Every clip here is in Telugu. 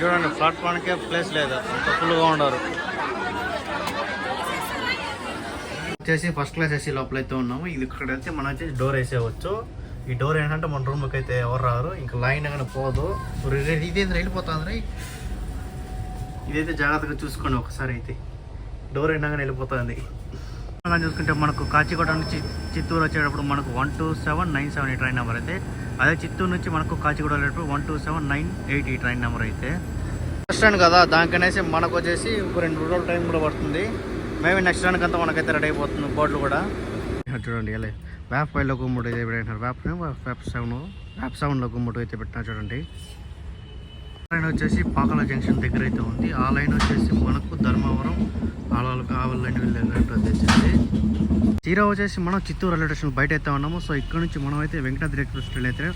చూడండి ప్లాట్ఫామ్కే ప్లేస్ లేదు. అంత ఫుల్గా ఉండరు వచ్చేసి ఫస్ట్ క్లాస్ ఏసీ లోపల అయితే ఉన్నాము. ఇది ఇక్కడ అయితే మనం వచ్చేసి డోర్ వేసేయవచ్చు. ఈ డోర్ ఏంటంటే మన రూమ్కి అయితే ఎవరు రారు. ఇంకా లైన్ కానీ పోదు. ఇదేంద్ర వెళ్ళిపోతుంది రే. ఇదైతే జాగ్రత్తగా చూసుకోండి ఒకసారి అయితే. డోర్ అయినా కానీ వెళ్ళిపోతుంది. చూసుకుంటే మనకు కాచిగూడ నుంచి చిత్తూరు వచ్చేటప్పుడు మనకు one two seven nine seven ఈ ట్రైన్ నెంబర్ అయితే. అదే చిత్తూరు నుంచి మనకు కాచిగూడ వెళ్ళేటప్పుడు one two seven nine eight ఈ ట్రైన్ నెంబర్ అయితే. నెక్స్ట్ స్టాండ్ కదా దానికనేసి మనకు వచ్చేసి ఒక రెండు రోజుల టైం కూడా పడుతుంది. మేము నెక్స్ట్ స్టాండ్కి అంతా మనకైతే రెడీ అయిపోతుంది బోర్డులు కూడా. చూడండి ఎలా వ్యాప్ ఫైవ్లో గుమ్మడి అయితే పెట్టినారు వ్యాప్ వ్యాప్ సెవెన్ వ్యాప్ సెవెన్లో గుమ్మడి అయితే పెట్టినా చూడండి. లైన్ వచ్చేసి పాకల జంక్షన్ దగ్గర అయితే ఉంది. ఆ లైన్ వచ్చేసి మనకు ధర్మవరం ఆళ్ళకి ఆవుల లైన్ వెళ్ళారు. ఈరోజు వచ్చేసి మనం చిత్తూరు రైల్వే స్టేషన్ బయట అయితే ఉన్నాము. సో ఇక్కడ నుంచి మనం అయితే వెంకటాద్రి ఎక్స్ప్రెస్ ట్రైన్ అయితే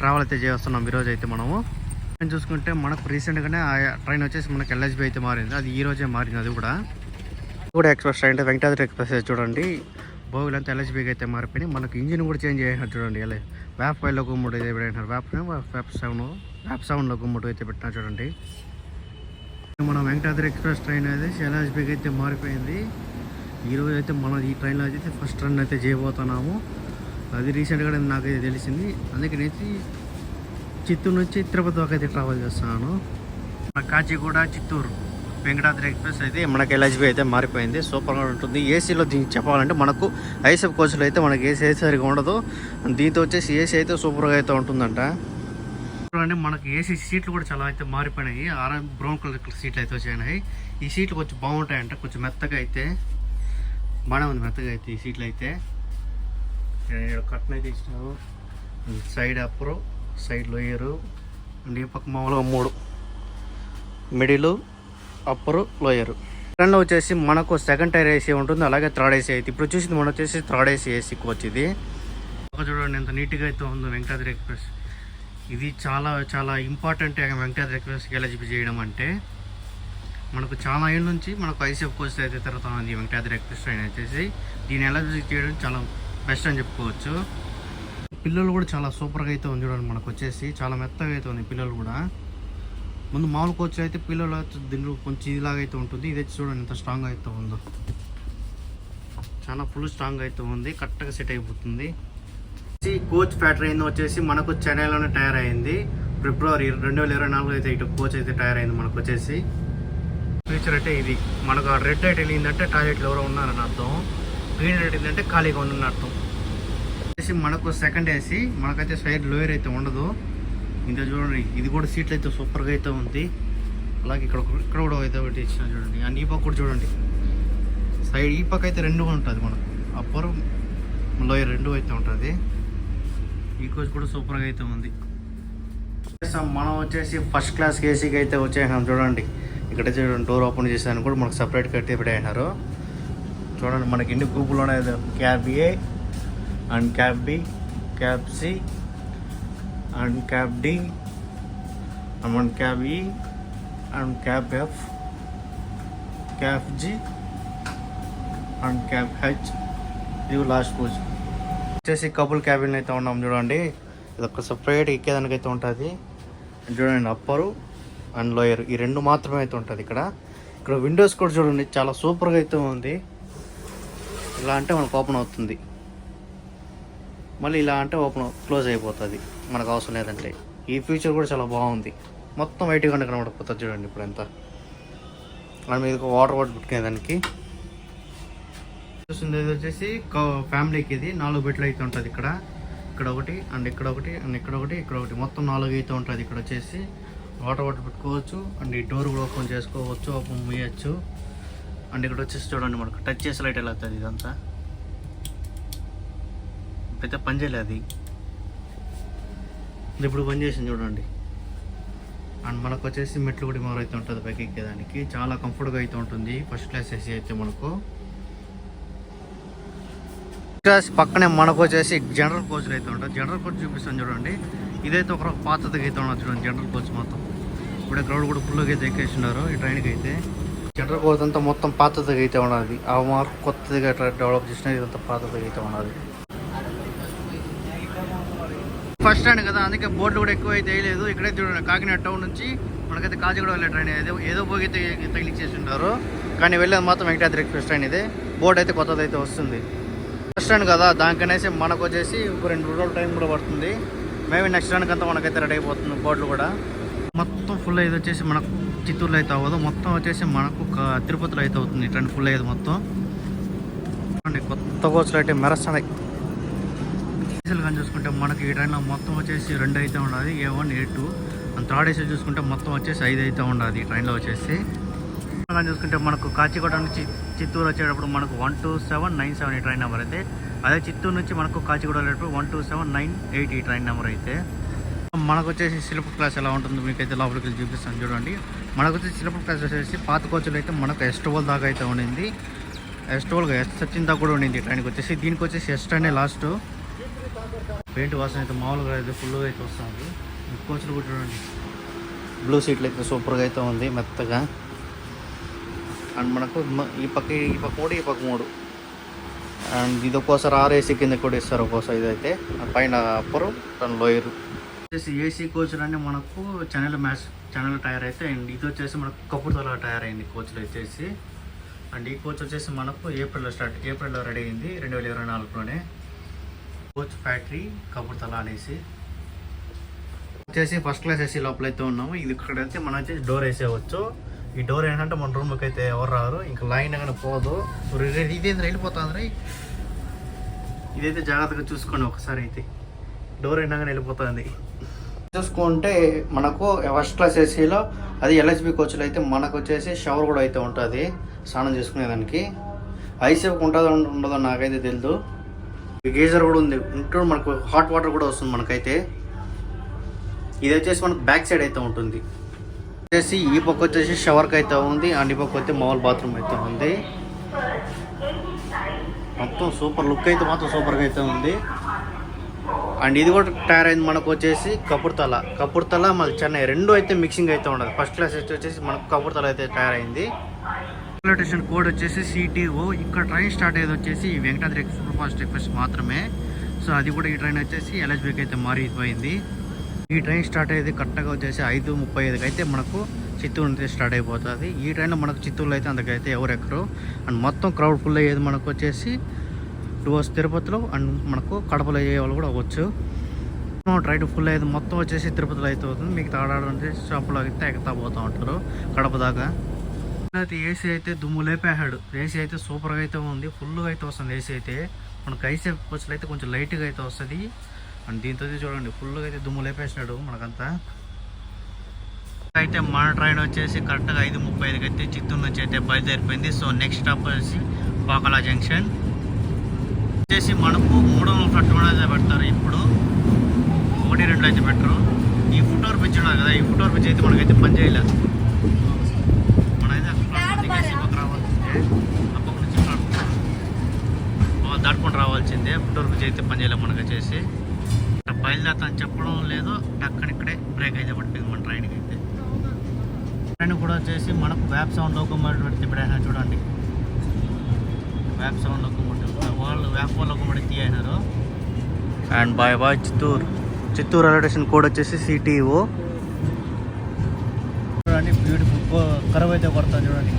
ట్రావెల్ అయితే చేస్తున్నాం ఈరోజు అయితే మనము. ట్రైన్ చూసుకుంటే మనకు రీసెంట్గానే ఆ ట్రైన్ వచ్చేసి మనకు ఎల్హెచ్బి అయితే మారింది. అది ఈ రోజే మారింది అది కూడా. కూడా ఎక్స్ప్రెస్ ట్రైన్ అంటే వెంకటాద్రి ఎక్స్ప్రెస్ చూడండి. బోగులు అంతా ఎల్హెచ్బికి అయితే మారిపోయినాయి. మనకు ఇంజిన్ కూడా చేంజ్ చేసినారు చూడండి. ఎలా వ్యాప్ ఫైవ్లో గుమ్మడు అయితే పెట్టినారు. వ్యాప్ వ్యాప్ సెవెన్ వ్యాప్ సెవెన్లో గుమ్మడు అయితే పెట్టినా చూడండి. మనం వెంకటాద్రి ఎక్స్ప్రెస్ ట్రైన్ అయితే ఎల్హెచ్బికి అయితే మారిపోయింది. ఈరోజు అయితే మనం ఈ ట్రైన్లో అయితే ఫస్ట్ రన్ అయితే చేయబోతున్నాము. అది రీసెంట్గా నాకైతే తెలిసింది. అందుకని చిత్తూరు నుంచి తిరుపతి దాకా అయితే ట్రావెల్ చేస్తున్నాను. మన కాచిగూడ చిత్తూరు వెంకటాద్రి ఎక్స్ప్రెస్ అయితే మనకి ఎల్హెచ్బి అయితే మారిపోయింది. సూపర్గా ఉంటుంది. ఏసీలో దీనికి చెప్పాలంటే మనకు ఐసెఫ్ కోచ్లో అయితే మనకి ఏసీ అయితే సరిగా ఉండదు. దీంతో వచ్చేసి ఏసీ అయితే సూపర్గా అయితే ఉంటుందంట. అంటే మనకి ఏసీ సీట్లు కూడా చాలా అయితే మారిపోయినాయి. ఆరెంజ్ బ్రౌన్ కలర్ సీట్లు అయితే వచ్చాయి. ఈ సీట్లు కొంచెం బాగుంటాయంట. కొంచెం మెత్తగా అయితే. బాగానే ఉంది మెత్తగా అయితే ఈ సీట్లు అయితే. కట్న అయితే ఇచ్చినారు. Side upper side lower and ఈ పక్క మామూలుగా మూడు. Middle upper lower. ట్రైన్లో వచ్చేసి మనకు సెకండ్ టైర్ ఏసీ ఉంటుంది అలాగే థర్డ్ ఏసీ అయితే. ఇప్పుడు చూసింది మనం వచ్చేసి థర్డ్ ఏసీ ఏసీ కోచ్ ఇది ఒక చూడండి ఎంత నీట్గా అయితే ఉందో వెంకటాద్రి ఎక్స్ప్రెస్. ఇది చాలా చాలా ఇంపార్టెంట్ వెంకటాద్రి ఎక్స్ప్రెస్కి ఎలిజిబుల్ చేయడం అంటే. మనకు చాలా ఏళ్ళ నుంచి మనకు ఐసీఎఫ్ కోచ్ అయితే తిరుగుతా వెంకటాద్రి ఎక్స్ప్రెస్ ట్రైన్ వచ్చేసి. దీన్ని ఎలా చేయడం చాలా బెస్ట్ అని చెప్పుకోవచ్చు. పిల్లలు కూడా చాలా సూపర్గా అయితే ఉంది చూడండి మనకు వచ్చేసి. చాలా మెత్తగా అయితే ఉంది పిల్లలు కూడా. ముందు మామూలు కోచ్ అయితే పిల్లలు దీనిలో కొంచెం ఇదిలాగా అయితే ఉంటుంది. ఇది వచ్చి చూడండి ఎంత స్ట్రాంగ్ అయితే ఉందో. చాలా ఫుల్ స్ట్రాంగ్ అయితే ఉంది. కరెక్ట్గా సెట్ అయిపోతుంది. కోచ్ ఫ్యాక్టరీ అయింది వచ్చేసి మనకు చెన్నైలోనే తయారైంది. ఫిబ్రవరి రెండు వేల ఇరవై నాలుగు అయితే ఇటు కోచ్ అయితే టైర్ అయింది మనకు వచ్చేసి. ఫీచర్ అంటే ఇది. మనకు రెడ్ లైట్ వెళ్ళిందంటే టాయిలెట్లు ఎవరో ఉన్నారని అర్థం. గ్రీన్ లైట్ వెళ్ళిందంటే ఖాళీగా ఉందని అర్థం. వచ్చేసి మనకు సెకండ్ ఏసీ మనకైతే సైడ్ లోయర్ అయితే ఉండదు. ఇంకా చూడండి ఇది కూడా సీట్లు అయితే సూపర్గా అయితే ఉంది. అలాగే ఇక్కడ ఇక్కడ కూడా అయితే ఒకటి ఇచ్చిన చూడండి. అండ్ ఈ పక్క కూడా చూడండి. సైడ్ ఈ పక్క అయితే రెండు ఉంటుంది మనకు. అప్పర్ లోయర్ రెండు అయితే ఉంటుంది. ఈ కోచ్ కూడా సూపర్గా అయితే ఉంది. మనం వచ్చేసి ఫస్ట్ క్లాస్ ఏసీకి అయితే వచ్చేసాం చూడండి. ఇక్కడ డోర్ ఓపెన్ చేసాను కూడా మనకు సపరేట్ కట్టి పెట్టేసినారు చూడండి మనకి ఎన్ని గ్రూపులోనే cab A and cab B cab C and cab D and cab E and cab F cab G and cab H ఇది లాస్ట్ పూజ e వచ్చేసి కపుల్ క్యాబిన్ అయితే ఉన్నాం చూడండి. ఇది ఒక సపరేట్ ఎక్కేదానికి అయితే ఉంటుంది. చూడండి అప్పరు అండ్ లోయర్ ఈ రెండు మాత్రమే అయితే ఉంటుంది ఇక్కడ. ఇక్కడ విండోస్ కూడా చూడండి చాలా సూపర్గా అయితే ఉంది. ఇలా అంటే మనకు ఓపెన్ అవుతుంది. మళ్ళీ ఇలా అంటే ఓపెన్ క్లోజ్ అయిపోతుంది. మనకు అవసరం లేదంటే. ఈ ఫీచర్ కూడా చాలా బాగుంది. మొత్తం వైట్గా కనబడిపోతుంది చూడండి ఇప్పుడు ఎంత. దాని మీద వాటర్ వాటర్ పెట్టుకునేదానికి చూస్తుంది ఇది వచ్చేసి ఫ్యామిలీకి ఇది. నాలుగు బెడ్లు అయితే ఉంటుంది ఇక్కడ. ఇక్కడ ఒకటి అండ్ ఇక్కడ ఒకటి అండ్ ఇక్కడ ఒకటి ఇక్కడ ఒకటి. మొత్తం నాలుగు అయితే ఉంటుంది ఇక్కడ వచ్చేసి. వాటర్ వాటర్ పెట్టుకోవచ్చు అండ్ ఈ డోర్ కూడా ఓపెన్ చేసుకోవచ్చు ఓపెన్ మూయచ్చు. అండ్ ఇక్కడ వచ్చేసి చూడండి మనకు టచ్ చేసే లైట్ ఎలా అవుతుంది ఇదంతా. అయితే పని చేయలేదు అది. ఇప్పుడు పని చేసింది చూడండి. అండ్ మనకు వచ్చేసి మెట్లు కూడా మొదలు అయితే ఉంటుంది పైకి ఎక్కేదానికి. చాలా కంఫర్ట్గా అయితే ఉంటుంది. ఫస్ట్ క్లాస్ ఏసీ అయితే మనకు. క్లాస్ పక్కనే మనకు వచ్చేసి జనరల్ కోచ్లు అయితే ఉంటుంది జనరల్ కోచ్ చూపిస్తాను చూడండి. ఇదైతే ఒక పాతదిగా అయితే ఉన్నది చూడండి జనరల్ కోచ్ మొత్తం ఇప్పుడే క్రౌడ్ కూడా ఫుల్గా అయితే ఎక్కేస్తున్నారు ఈ ట్రైన్కి అయితే జనరల్ కోచ్ అంతా మొత్తం పాతదిగా అయితే ఉన్నది. ఆ మార్క్ కొత్తదిగా డెవలప్ చేసిన ఇదంతా పాతదిగా అయితే ఉన్నది. ఫస్ట్ స్టాండ్ కదా అందుకే బోర్డు కూడా ఎక్కువ అయితే వేయలేదు. ఇక్కడే చూడండి కాకినాడ టౌన్ నుంచి మనకైతే కాచిగూడ వెళ్ళే ట్రైన్ ఏదో ఏదో పోగి తగిలిచ్చేసి ఉంటారు కానీ వెళ్ళేది మాత్రం వెంకటాద్రి ఎక్స్ప్రెస్ ట్రైన్ ఇది. బోర్డు అయితే కొత్తది అయితే వస్తుంది. బస్ స్టాండ్ కదా దానికనేసి మనకు వచ్చేసి ఒక రెండు రోజుల టైం కూడా పడుతుంది. మేము నెక్స్ట్ స్టాండ్కి అంతా మనకైతే రెడీ అయిపోతుంది బోర్డులు కూడా. మొత్తం ఫుల్ అయ్యేది వచ్చేసి మనకు చిత్తూరులో అయితే అవ్వదు. మొత్తం వచ్చేసి మనకు తిరుపతిలో అయితే అవుతుంది ట్రైన్ ఫుల్ అయ్యేది మొత్తం. చూడండి, కొత్త కోచ్లు అయితే మెరస్తున్నాయి. డీజిల్ కానీ చూసుకుంటే మనకి ఈ ట్రైన్లో మొత్తం వచ్చేసి రెండు అయితే ఉండాలి. A one A two and third AC చూసుకుంటే మొత్తం వచ్చేసి ఐదు అయితే ఉండాలి ఈ ట్రైన్లో వచ్చేసి. కానీ చూసుకుంటే మనకు కాచిగూడ నుంచి చిత్తూరు వచ్చేటప్పుడు మనకు one two seven nine seven ఈ ట్రైన్ నెంబర్ అయితే. అదే చిత్తూరు నుంచి మనకు కాచిగూడ వెళ్ళేటప్పుడు one two seven nine eight ఈ ట్రైన్ నెంబర్ అయితే. మనకు వచ్చేసి సిలబస్ క్లాస్ ఎలా ఉంటుందో మీకైతే లోపలికి వెళ్ళి చూపిస్తాను. చూడండి. మనకు వచ్చేసి సిలబస్ క్లాస్ వచ్చేసి పాత కోచ్లు అయితే మనకు ఎస్టోల్ దాకా అయితే ఉండింది. ఎస్టోల్గా ఎస్ వచ్చిన దాకా కూడా ఉండింది ట్రైన్కి వచ్చేసి. దీనికి వచ్చేసి ఎస్ట్ అనే లాస్ట్. పెయింట్ వాసన అయితే మామూలుగా అయితే ఫుల్గా అయితే వస్తుంది. కోచ్లు కూడా చూడండి. బ్లూ సీట్లు అయితే సూపర్గా అయితే ఉంది మెత్తగా. అండ్ మనకు ఈ పక్క ఈ పక్క మూడు ఈ పక్క మూడు. అండ్ ఇది ఒక్కోసారి ఆర్ఏసీ కింద కూడా ఇస్తారు ఒక్కోసారి ఇదైతే. పైన అప్పరు దాని లోయరు. వచ్చేసి ఏసీ కోచ్లు అన్నీ మనకు ఛానల్ మ్యాచ్ ఛానల్ టైర్ అయితే అండ్ ఇది వచ్చేసి మనకు కపుర్తల టైర్ అయింది కోచ్లు వచ్చేసి. అండ్ ఈ కోచ్ వచ్చేసి మనకు ఏప్రిల్లో స్టార్ట్ ఏప్రిల్లో రెడీ అయింది రెండు వేల ఇరవై నాలుగులోనే. కోచ్ ఫ్యాక్టరీ కపుర్తల అనేసి. వచ్చేసి ఫస్ట్ క్లాస్ ఏసీ లోపల అయితే ఉన్నాము. ఇది ఇక్కడైతే మనం వచ్చేసి డోర్ వేసేయవచ్చు. ఈ డోర్ ఏంటంటే మన రూమ్కి అయితే ఎవరు రారు. ఇంకా లైన్ కానీ పోదు. ఇదేంద్ర వెళ్ళిపోతుంది ఇదైతే జాగ్రత్తగా చూసుకోండి ఒకసారి అయితే. డోర్ అయినా కానీ వెళ్ళిపోతుంది. చూసుకుంటే మనకు ఫస్ట్ క్లాస్ ఏసీలో అది ఎల్ఎస్బి కోచ్లో అయితే మనకు వచ్చేసి షవర్ కూడా అయితే ఉంటుంది. స్నానం చేసుకునేదానికి. ఐసేపు ఉంటుందో ఉండదో నాకైతే తెలియదు గీజర్ కూడా ఉంది. ఇంట్లో మనకు హాట్ వాటర్ కూడా వస్తుంది మనకైతే. ఇది వచ్చేసి మనకు బ్యాక్ సైడ్ అయితే ఉంటుంది. వచ్చేసి ఈ పక్క వచ్చేసి షవర్కి అయితే ఉంది. అండ్ ఈ పక్క అయితే మామూలు బాత్రూమ్ అయితే ఉంది. మొత్తం సూపర్ లుక్ అయితే మాత్రం సూపర్గా అయితే ఉంది. అండ్ ఇది కూడా టైర్ అయింది మనకు వచ్చేసి కపుర్తల. కపుర్తల మళ్ళీ చెన్నై. రెండు అయితే మిక్సింగ్ అయితే ఉండదు. ఫస్ట్ క్లాస్ అయితే వచ్చేసి మనకు కపుర్తల అయితే టైర్ అయింది. రైల్వే స్టేషన్ కోడ్ వచ్చేసి సిటీఓ ఇక్కడ ట్రైన్ స్టార్ట్ అయ్యేది వచ్చేసి వెంకటాద్రి సూపర్ ఫాస్ట్ ఎక్స్ప్రెస్ మాత్రమే. సో అది కూడా ఈ ట్రైన్ వచ్చేసి ఎల్హెచ్బికి అయితే మారిపోయింది. ఈ ట్రైన్ స్టార్ట్ అయ్యేది కరెక్ట్గా వచ్చేసి ఐదు ముప్పై ఐదుకి అయితే మనకు చిత్తూరు నుంచి స్టార్ట్ అయిపోతుంది. ఈ ట్రైన్లో మనకు చిత్తూరులో అయితే అందుకైతే ఎవరు ఎక్కరు. అండ్ మొత్తం క్రౌడ్ ఫుల్ అయ్యేది మనకు వచ్చేసి టువర్స్ తిరుపతిలో అండ్ మనకు కడపలో అయ్యే వాళ్ళు కూడా అవ్వచ్చు. రైట్ ఫుల్ అయితే మొత్తం వచ్చేసి తిరుపతిలో అయితే అవుతుంది. మీకు తాడాడు షాపులో అయితే ఎగతా పోతూ ఉంటారు కడప దాకా. అయితే ఏసీ అయితే దుమ్ము లేపేసాడు ఏసీ అయితే సూపర్గా అయితే ఉంది. ఫుల్గా అయితే వస్తుంది ఏసీ అయితే. మనకు ఐసీ బస్సులు అయితే కొంచెం లైట్గా అయితే వస్తుంది. అండ్ దీంతో చూడండి ఫుల్గా అయితే దుమ్ము లేపేసినాడు మనకంతా. అయితే మన ట్రైన్ వచ్చేసి కరెక్ట్గా ఐదు ముప్పై ఐదుకి అయితే చిత్తూరు నుంచి అయితే బయలుదేరిపోయింది. సో నెక్స్ట్ స్టాప్ వచ్చేసి పాకలా జంక్షన్. వచ్చేసి మనకు మూడు వందల ప్లాట్ఫామ్ అయితే పెడతారు ఇప్పుడు. ఒకటి రెండు అయితే పెట్టరు. ఈ ఫుట్ ఓవర్ బ్రిడ్జ్ ఉన్నది కదా ఈ ఫుట్ ఓవర్ బ్రిడ్జ్ అయితే మనకైతే పని చేయలేదు. మనైతే అక్కడ ఆ దాటుకొని రావాల్సిందే. ఫుట్ ఓవర్ బ్రిడ్జ్ అయితే పని చేయలేదు మనకు వచ్చేసి బయలుదేరుతాను చెప్పడం లేదు. టక్కన ఇక్కడే బ్రేక్ అయితే పడిపోయింది మన ట్రైన్కి అయితే. ట్రైన్ కూడా వచ్చేసి మనకు వ్యాప్ సౌండ్ లోకోమోటివ్ పెడితే చూడండి. వ్యాప్ sound locomotive and bye bye Chittoor. Chittoor railway station code వచ్చేసి సిటీఓ. చూడండి బ్యూటిఫుల్ కరువు అయితే పడుతుంది చూడండి.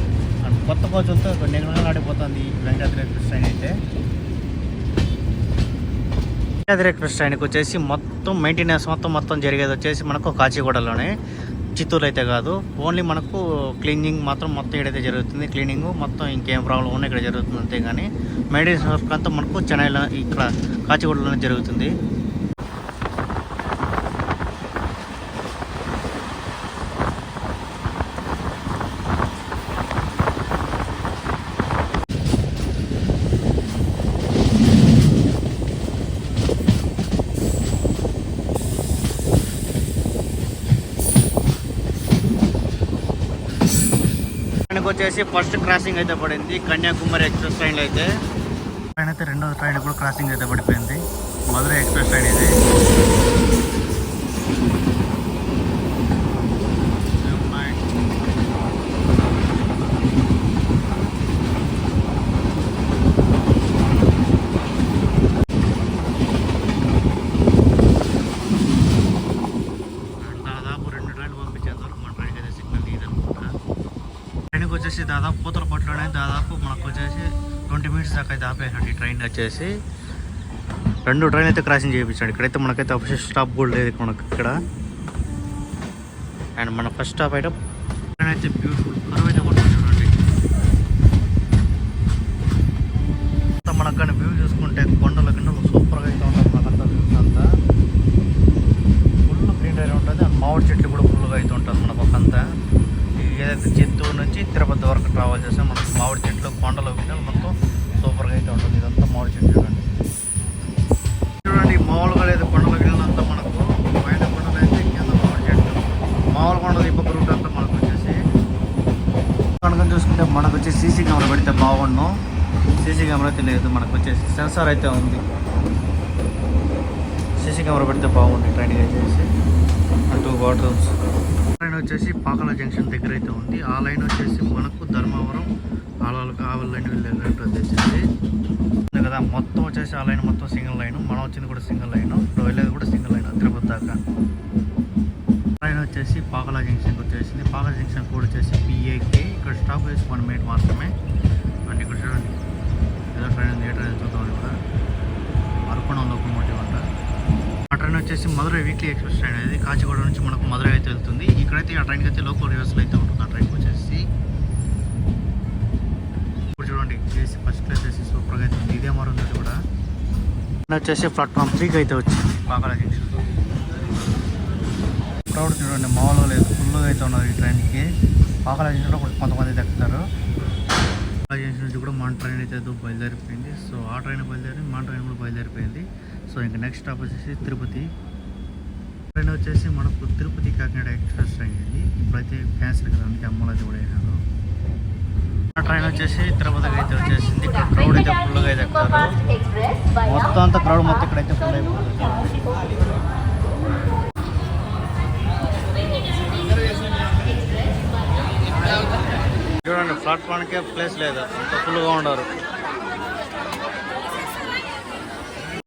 అండ్ కొత్త కోచులతో నెగనగా ఆడిపోతుంది వెంకటాద్రి ఎక్స్ప్రెస్ ట్రైన్ అయితే. వెంకటాద్రి ఎక్స్ప్రెస్ ట్రైన్కి వచ్చేసి మొత్తం మెయింటెనెన్స్ మొత్తం మొత్తం జరిగేది వచ్చేసి మనకు కాచిగూడలోనే. చిత్తూరులో అయితే కాదు. ఓన్లీ మనకు క్లీనింగ్ మాత్రం మొత్తం ఇక్కడైతే జరుగుతుంది. క్లీనింగ్ మొత్తం ఇంకేం ప్రాబ్లం ఉన్నా ఇక్కడ జరుగుతుంది అంతే కానీ మెడిసిన్ వర్క్ అంతా మనకు చెన్నైలో ఇక్కడ కాచిగూడలోనే జరుగుతుంది. వచ్చేసి ఫస్ట్ క్రాసింగ్ అయితే పడింది. కన్యాకుమారి ఎక్స్ప్రెస్ ట్రైన్లో అయితే. ట్రైన్ అయితే రెండో ట్రైన్ కూడా క్రాసింగ్ అయితే పడిపోయింది. మధురై ఎక్స్ప్రెస్ ట్రైన్ ఇది దాదాపు రెండు ట్రైన్లు పంపించేంత వరకు మన ట్రైన్కి అయితే వచ్చేసి దాదాపు పూతల పట్టులోనే దాదాపు మనకు వచ్చేసి ట్వంటీ మినిట్స్ దాకా అయితే ఆపేసాడు ట్రైన్ వచ్చేసి. రెండు ట్రైన్ అయితే క్రాసింగ్ చేయించాడు. ఇక్కడైతే మనకైతే అఫీషియల్ స్టాప్ కూడా లేదు మనకు ఇక్కడ. అండ్ మన ఫస్ట్ స్టాప్ అయితే ట్రైన్ అయితే బ్యూటిఫుల్ కరువు అయితే చూడండి మనకు కానీ వ్యూ చూసుకుంటే కొండల కింద సూపర్గా అయితే ఉంటుంది మనకంతా వ్యూస్ అంతా. ఫుల్ గ్రీనరీ ఉంటుంది. అండ్ మామిడి చెట్లు కూడా ఫుల్గా అయితే ఉంటుంది మన పక్కంతా. ఈ ఏదైతే చిత్తూరు నుంచి తిరుపతి వరకు ట్రావెల్ చేస్తే మనకు మామిడి చెట్లు కొండలు మనకు మొత్తం సూపర్గా అయితే ఉంటుంది ఇదంతా మామిడి చెట్లు చూడండి చూడండి మామూలుగా లేదు కొండల గిన్నెలు అంతా మనకు పైన కొండలు అయితే కింద మామిడి చెట్లు మామూలు కొండలు ఈ పక్క రూట్ అంతా మనకు వచ్చేసి కనుక చూసుకుంటే మనకు వచ్చి అయితే బాగుండు. సీసీ కెమెరా అయితే లేదు మనకు వచ్చేసి సెన్సార్ అయితే ఉంది. సీసీ కెమెరా పెడితే బాగుంది ట్రైన్ వచ్చేసి టూ బాటిల్స్ లైన్ వచ్చేసి పాకల జంక్షన్ దగ్గర అయితే ఉంది. ఆ లైన్ వచ్చేసి మనకు ధర్మవరం ఆలాలకు ఆవల లైన్ వెళ్ళేటట్టు వచ్చేసి కదా మొత్తం వచ్చేసి ఆ లైన్ మొత్తం సింగిల్ లైన్ మనం వచ్చింది కూడా సింగిల్ లైన్ ఇప్పుడు వెళ్ళేది కూడా సింగిల్ లైన్ తిరుపతి దాకా ట్రైన్ వచ్చేసి పాకల జంక్షన్కి వచ్చేసింది. పాకల జంక్షన్ కూడా వచ్చేసి పిఏకే ఇక్కడ స్టాప్ వేసి వన్ మినిట్ మాత్రమే. అండ్ ఇక్కడ చూడండి. ఏదో ట్రైన్ ఉంది. ఏ ట్రైన్ చూద్దామని కూడా. అరకొండ లోకమోటివ్ అంట. ఆ ట్రైన్ వచ్చేసి మధురై వీక్లీ ఎక్స్ప్రెస్ ట్రైన్ అనేది కాచిగూడ నుంచి మనకు మధురై అయితే వెళ్తుంది. ఇక్కడైతే ఆ ట్రైన్కి అయితే లోకల్ రివర్సల్ అయితే ఉంటుంది. ఆ ట్రైన్కి వచ్చేసి. ఇప్పుడు చూడండి. చేసి ఫస్ట్ క్లాస్ చేసి సూపర్గా అయితే ఉంది. ఇదే మరొంది కూడా. వచ్చేసి ప్లాట్ఫామ్ త్రీకి అయితే వచ్చింది. పాకాల జంక్షన్ క్రౌడ్ చూడండి మామూలుగా లేదు. ఫుల్గా అయితే ఉన్నారు ఈ ట్రైన్కి. పాకాల జంక్షన్లో కూడా కొంతమంది ఎక్కుతారు. పాకాల జంక్షన్ నుంచి కూడా మన ట్రైన్ అయితే ఏదో బయలుదేరిపోయింది. సో ఆ ట్రైన్ బయలుదేరి మన ట్రైన్ కూడా బయలుదేరిపోయింది. సో ఇంకా నెక్స్ట్ స్టాప్ వచ్చేసి తిరుపతి. ట్రైన్ వచ్చేసి మనకు తిరుపతి కాకినాడ ఎక్స్ప్రెస్ ట్రైన్ ఇది ఇప్పుడైతే క్యాన్సిల్ కదా అందుకే అమ్మలు అయితే కూడా ఆ ట్రైన్ వచ్చేసి తిరుపతికి అయితే వచ్చేసింది. ఇక్కడ క్రౌడ్ అయితే ఫుల్గా అయితే ఎక్కుతారు. మొత్తం అంతా క్రౌడ్ మొత్తం ఇక్కడైతే ఫుల్ అయిపోతుంది. చూడండి ప్లాట్ఫామ్కే ప్లేస్ లేదు. అంత ఫుల్గా ఉండరు.